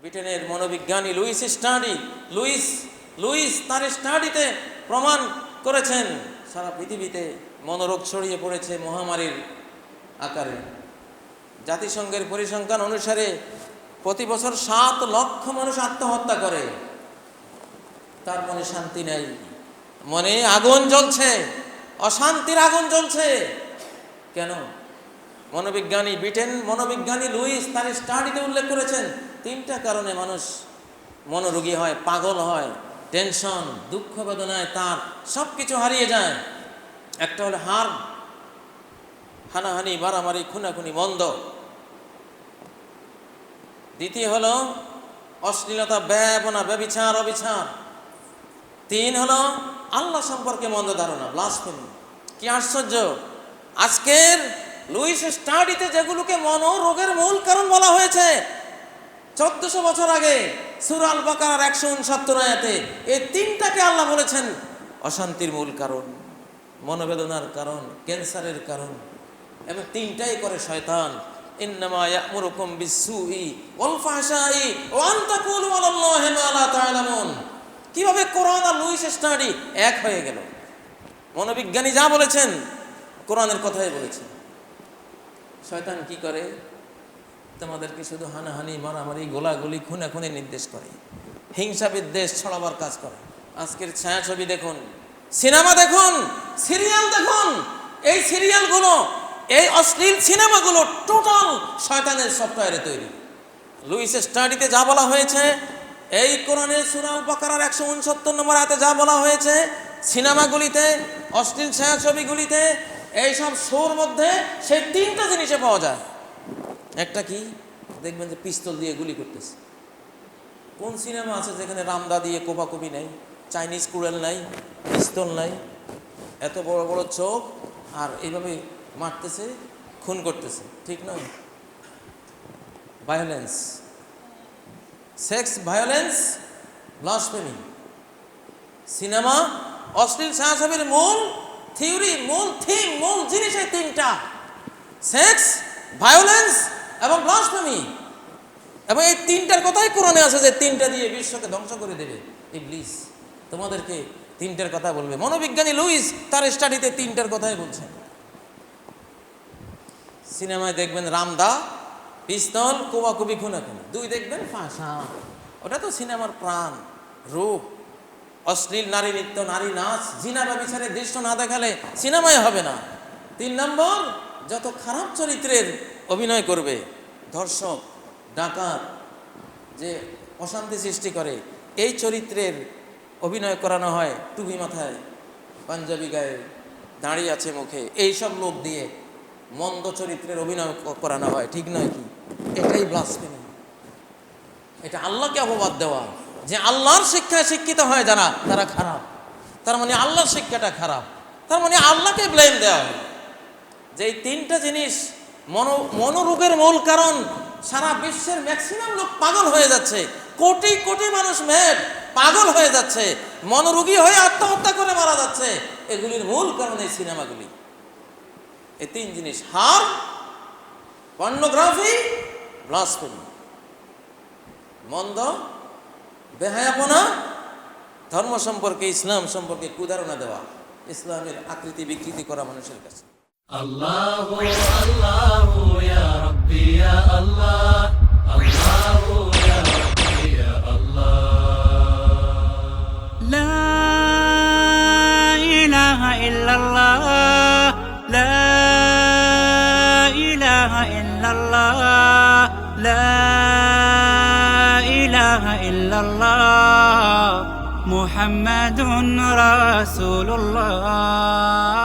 ব্রিটেনের মনোবিজ্ঞানী Luis study, Luis Luis তার স্টাডিতে প্রমাণ করেছেন, সারা পৃথিবীতে মনোরোগ ছড়িয়ে পড়েছে মহামারীর আকারে। জাতিসংঘের পরিসংখ্যান অনুসারে প্রতি বছর সাত লক্ষ মানুষ আত্মহত্যা করে। তার মনে শান্তি নেই, মনে আগুন জ্বলছে, অশান্তির আগুন জ্বলছে। কেন? মনোবিজ্ঞানী ব্রিটেন, মনোবিজ্ঞানী লুইস তার স্টাডিতে উল্লেখ করেছেন, তিনটা কারণে মানুষ মনোরোগী হয়, পাগল হয়, টেনশন, দুঃখ বেদনায় তার সব কিছু হারিয়ে যায়। একটা হলো হার হানাহানি, মারামারি, খুনাখুনি, মন্দ। দ্বিতীয় হলো অশ্লীলতা ব্যবনা ব্যবিচার, অবিচার। তিন হলো আল্লাহ সম্পর্কে মন্দ ধারণা ব্লাসফেমি কি আশ্চর্য! আজকের লুইস স্টাডিতে যেগুলোকে মনোরোগের মূল কারণ বলা হয়েছে, চোদ্দশো বছর আগে সুরাল বাকার একশো উনসত্তর আয়াতে এই তিনটাকে আল্লাহ বলেছেন, অশান্তির মূল কারণ, মনোবেদনার কারণ, ক্যান্সারের কারণ, এবং তিনটাই করে শয়তান কীভাবে কোরআন আর স্টাডি এক হয়ে গেল? মনোবিজ্ঞানী যা বলেছেন, কোরআনের কথাই বলেছেন। শয়তান কি করে? তোমাদেরকে শুধু হানাহানি, মারামারি, গোলাগুলি খুনে খুনে নির্দেশ করে। হিংসা বিদ্বেষ ছড়াবার কাজ করে। আজকের ছায়াছবি দেখুন, সিনেমা দেখুন, সিরিয়াল দেখুন। এই সিরিয়ালগুলো, এই অশ্লীল সিনেমাগুলো টোটাল শয়তানের সফটওয়্যারে তৈরি। লুইস স্টাডিতে যা বলা হয়েছে, এই কোরআনের সুরাল বাকারার একশো উনসত্তর নম্বর হাতে যা বলা হয়েছে, সিনেমাগুলিতে, অশ্লীল ছায়াছবিগুলিতে এইসব শোর মধ্যে সেই তিনটা জিনিসে পাওয়া যায়। একটা কি? দেখবেন যে পিস্তল দিয়ে গুলি করতেছে। কোন সিনেমা আছে যেখানে রামদা দিয়ে কোপাকুপি নাই? চাইনিজ কুড়েল নাই? পিস্তল নাই? এত বড় বড় চোখ আর এইভাবে মারতেছে, খুন করতেছে। ঠিক নয়? Violence sex violence blasphemy cinema অশ্লীল ছায়াছবির মূল থিওরি, মূল থিম, মূল জিনিস এই তিনটা। সেক্স, ভায়োলেন্স এবং ব্লাসফেমি। এবং এই তিনটার কথাই কোরআনে আছে যে তিনটা দিয়ে বিশ্বকে ধ্বংস করে দেবে। ইবলিস তোমাদেরকে তিনটার কথা বলবে। মনোবিজ্ঞানী লুইস তার স্টাডিতে তিনটার কথাই বলছেন। সিনেমায় দেখবেন রামদা, পিস্তল কুবাকুবি খুনাখুনি। দুই দেখবেন ফাঁসা। ওটা তো সিনেমার প্রাণ, রূপ। অশ্লীল নারী, নৃত্য নারী নাচ, জিনা বা বিচারের দৃশ্য না দেখালে সিনেমায় হবে না। তিন নম্বর, যত খারাপ চরিত্রের অভিনয় করবে, ধর্ষক, ডাকাত যে অশান্তি সৃষ্টি করে, এই চরিত্রের অভিনয় করানো হয় টুপি মাথায়, পাঞ্জাবি গায়ে দাঁড়িয়ে আছে মুখে এই সব লোক দিয়ে মন্দ চরিত্রের অভিনয় করানো হয়, ঠিক নয় কি? এটাই ব্লাসফেমি এটা আল্লাহকে অপবাদ দেওয়া। যে আল্লাহর শিক্ষায় শিক্ষিত হয় যারা, তারা খারাপ। তার মানে আল্লাহর শিক্ষাটা খারাপ। তার মানে আল্লাহকে ব্লেম দেওয়া হয় যে এই তিনটা জিনিস মনো, মনোরোগের মূল কারণ সারা বিশ্বের ম্যাক্সিমাম লোক পাগল হয়ে যাচ্ছে। কোটি কোটি মানুষ মেদ পাগল হয়ে যাচ্ছে। মনোরোগী হয়ে আত্মহত্যা করে মারা যাচ্ছে। এগুলির মূল কারণ এই সিনেমাগুলি। এই তিন জিনিস, হার পর্নোগ্রাফি মন্দ বেহায়াপনা ধর্ম সম্পর্কে, ইসলাম সম্পর্কে কুধারণা দেওয়া। ইসলামের আকৃতি বিকৃতি করা মানুষের কাছে। আল্লাহ। আল্লাহ محمد رسول الله.